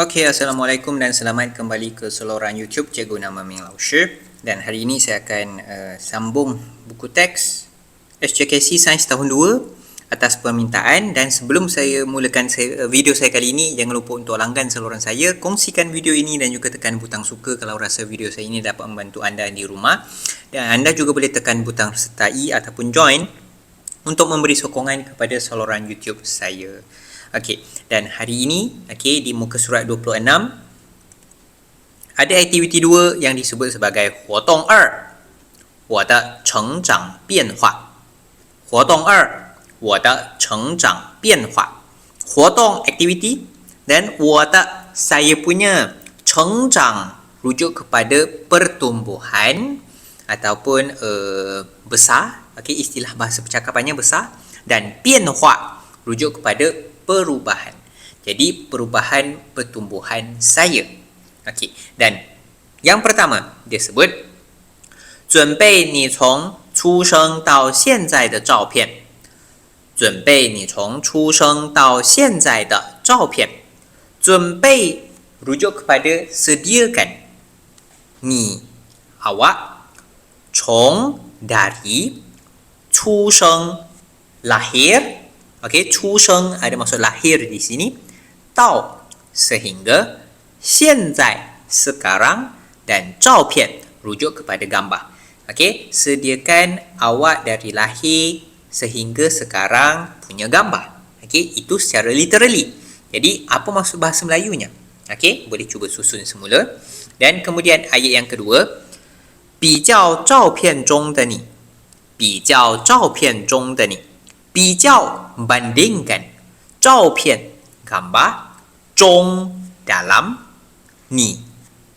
Okey, Assalamualaikum dan selamat kembali ke saluran YouTube. Cikgu nama Ming Lau Shi dan hari ini saya akan uh, sambung buku teks SJKC Sains tahun 2 atas permintaan. Dan sebelum saya mulakan saya, uh, video saya kali ini jangan lupa untuk langgan saluran saya kongsikan video ini dan juga tekan butang suka kalau rasa video saya ini dapat membantu anda di rumah. Dan anda juga boleh tekan butang sertai ataupun join untuk memberi sokongan kepada saluran YouTube saya. Okey, dan hari ini okey di muka surat 26 ada aktiviti dua yang disebut sebagai huatong er. 2. Wada chengzhang bianhua. Huatong er, 2. Wada chengzhang bianhua. Huatong aktiviti dan wada saya punya chengzhang rujuk kepada pertumbuhan ataupun uh, besar okey istilah bahasa percakapannya besar dan pianhua rujuk kepada perubahan. Jadi perubahan pertumbuhan saya. Okey. Dan yang pertama dia sebut 准备你从出生到现在的照片。准备你从出生到现在的照片。准备 rujuk kepada sediakan. Ni awak 从 dari 出生 lahir Okey, 出生 ada maksud lahir di sini. Tau sehingga 现在 sekarang dan 照片 rujuk kepada gambar. Okey, sediakan awak dari lahir sehingga sekarang punya gambar. Okey, itu secara literally. Jadi, apa maksud bahasa Melayunya? Okey, boleh cuba susun semula. Dan kemudian ayat yang kedua, 比较照片中的你，比较照片中的你。 比较 pian gambar zhong dalam ni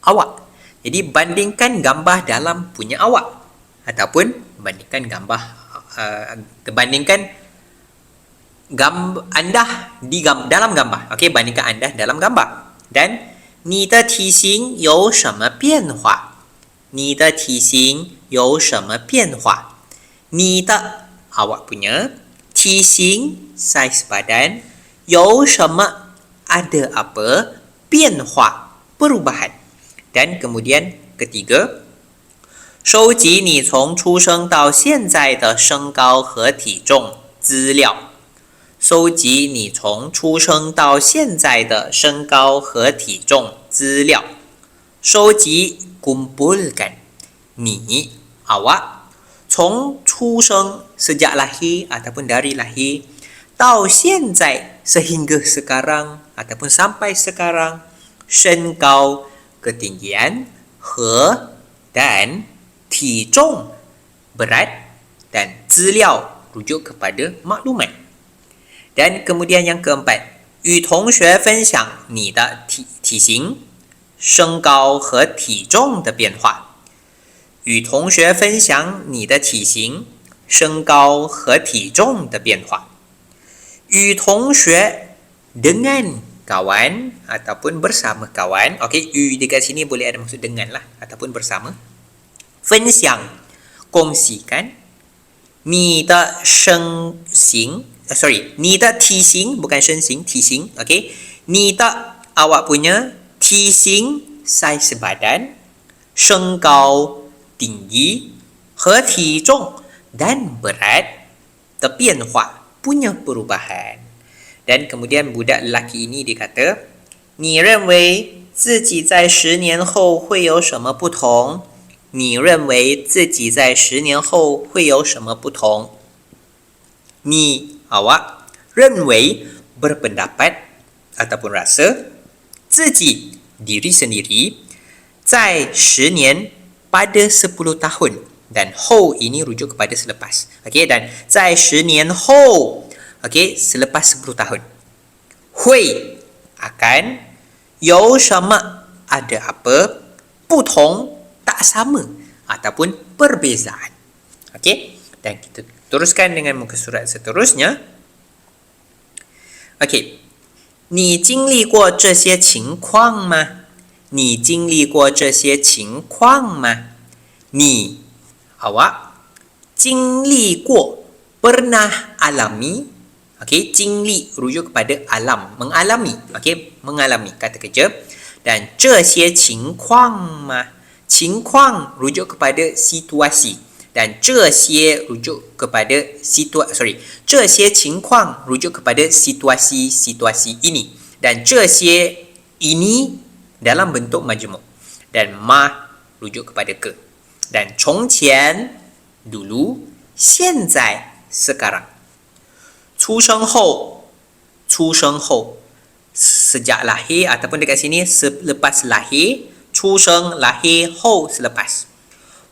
awak。Jadi bandingkan gambar dalam punya awak ataupun bandingkan gambar uh, kebandingkan gam anda di gam, dalam gambar. Okey, bandingkan anda dalam gambar. Dan ni de ti xing you shenme bianhua? Ni de ti xing you shenme bianhua? Ni de awak punya 体型 size badan 有什么 ada apa 变化 perubahan dan kemudian ketiga 收集你从出生到现在的身高和体重资料收集你从出生到现在的身高和体重资料收集 kumpulkan ni awak 从出生 sejak lahir ataupun dari lahir tau 现在 sehingga sekarang ataupun sampai sekarang 身高 ketinggian 和 dan 体重 berat dan 资料 rujuk kepada maklumat dan kemudian yang keempat 与同学分享你的体体型身高和体重的变化 与同学分享你的体型、身高和体重的变化。与同学 dengan kawan ataupun bersama kawan. Okey, yu dekat sini boleh ada maksud dengan lah ataupun bersama. 分享 kongsikan 你的身形 uh, sorry 你的体型 bukan 身形体型 okey 你的 awak punya 体型 size badan 身高 tinggi, 和体重 dan berat terpianhua punya perubahan. Dan kemudian budak lelaki ini dia kata, 你认为自己在十年后会有什么不同？你认为自己在十年后会有什么不同？你 awak 认为 berpendapat ataupun rasa 自己 diri sendiri 在十年 pada 10 tahun dan ho ini rujuk kepada selepas. Okey dan 在10年后 okey selepas 10 tahun. Hui akan 有什么 ada apa 不同 tak sama ataupun perbezaan. Okey dan kita teruskan dengan muka surat seterusnya. Okey. 你经历过这些情况吗？ 你经历过这些情况吗？你，awak 经历过 pernah alami Okey, jingli rujuk kepada alam, mengalami. Okey, mengalami kata kerja. Dan 这些情况嘛，情况 rujuk kepada situasi dan 这些 rujuk kepada situasi sorry 这些情况 rujuk kepada situasi-situasi ini dan 这些 ini dalam bentuk majmuk dan ma rujuk kepada ke dan 从前 dulu 现在 sekarang 出生后出生后 sejak lahir ataupun dekat sini selepas lahir 出生 lahir 后 selepas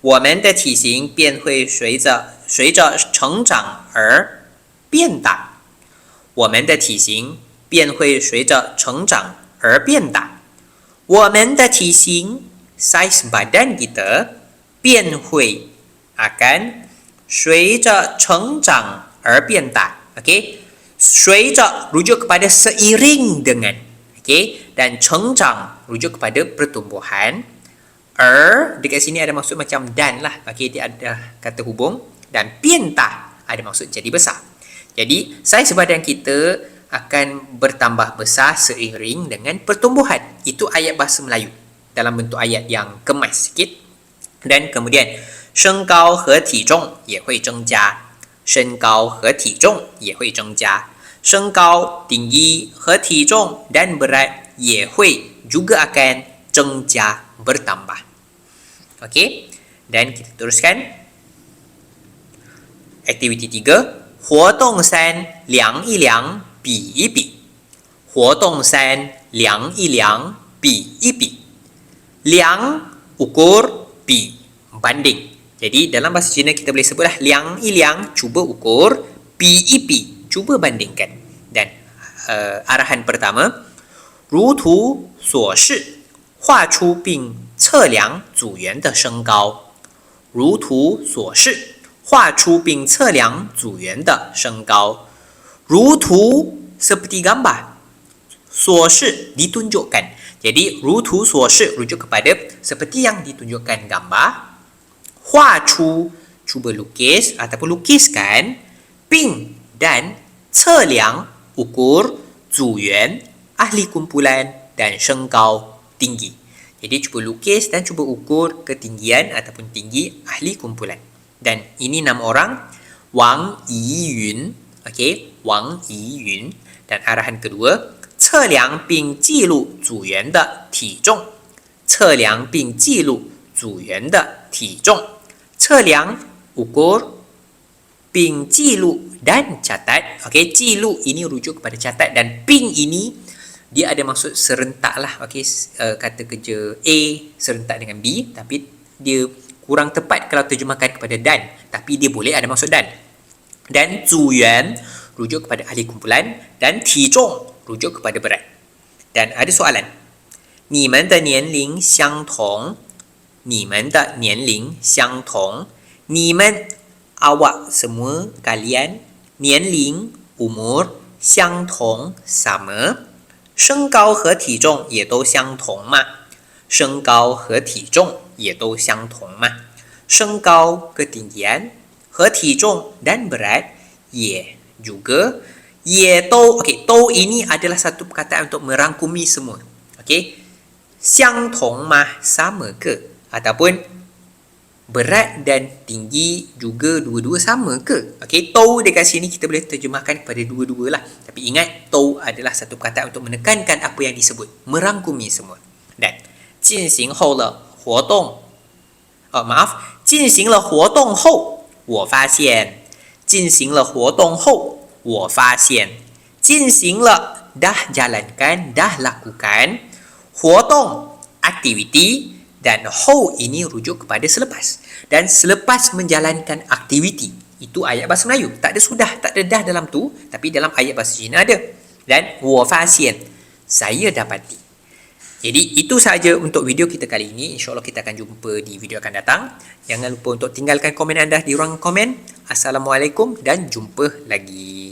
我们的体型便会随着随着成长而变大我们的体型便会随着成长而变大 我们的体型 size badan kita 便会 akan 随着成长而变大 okey 随着 rujuk kepada seiring dengan okey dan 成长 rujuk kepada pertumbuhan er dekat sini ada maksud macam dan lah okey dia ada kata hubung dan 变大 ada maksud jadi besar jadi saiz badan kita akan bertambah besar seiring dengan pertumbuhan itu ayat bahasa Melayu dalam bentuk ayat yang kemas sikit dan kemudian 身高和体重也会增加身高和体重也会增加。身高 tinggi 和体重 dan berat 也会 juga akan 增加 bertambah. Okey. Dan kita teruskan. Aktiviti tiga. 活动三量一量 比一比。活动三量一量比一比。量 ukur 比 banding jadi dalam bahasa Cina kita boleh sebutlah liang i liang cuba ukur, pi i pi cuba bandingkan. Dan uh, arahan pertama, 如图所示，画出并测量组员的身高。如图所示，画出并测量组员的身高。 如图 seperti gambar. 所示 ditunjukkan. Jadi 如图所示 rujuk kepada seperti yang ditunjukkan gambar. Hua Chu cuba lukis ataupun lukiskan Ping dan Celiang ukur Zuyuan ahli kumpulan dan Shenggao tinggi. Jadi cuba lukis dan cuba ukur ketinggian ataupun tinggi ahli kumpulan. Dan ini nama orang Wang Yiyun. Okey, Wang Yiyun. Dan arahan kedua, 测量并记录组员的体重。测量并记录组员的体重。测量 ukur 并记录 dan catat okey 记录 ini rujuk kepada catat dan ping ini dia ada maksud serentak lah okey uh, kata kerja A serentak dengan B tapi dia kurang tepat kalau terjemahkan kepada dan tapi dia boleh ada maksud dan dan zuyuan rujuk kepada ahli kumpulan dan tijong rujuk kepada berat dan ada soalan 你们的年龄相同你们的年龄相同。你们 awak semua kalian 年龄 umur 相同 sama。身高和体重也都相同吗？身高和体重也都相同吗？身高 ketinggian 和体重 dan berat 也 juga 也都 okey 都 ini adalah satu perkataan untuk merangkumi semua okey 相同吗 sama ke ataupun berat dan tinggi juga dua-dua sama ke? Okey, tau dekat sini kita boleh terjemahkan kepada dua-dua lah. Tapi ingat, tau adalah satu perkataan untuk menekankan apa yang disebut. Merangkumi semua. Dan, 进行后了活动. Oh, maaf. 进行了活动后,我发现. 进行了活动后,我发现.进行了 dah jalankan, dah lakukan. 活动 activity dan how ini rujuk kepada selepas dan selepas menjalankan aktiviti itu ayat bahasa Melayu tak ada sudah tak ada dah dalam tu tapi dalam ayat bahasa Cina ada dan wo fasien saya dapati jadi itu sahaja untuk video kita kali ini insyaallah kita akan jumpa di video akan datang jangan lupa untuk tinggalkan komen anda di ruang komen assalamualaikum dan jumpa lagi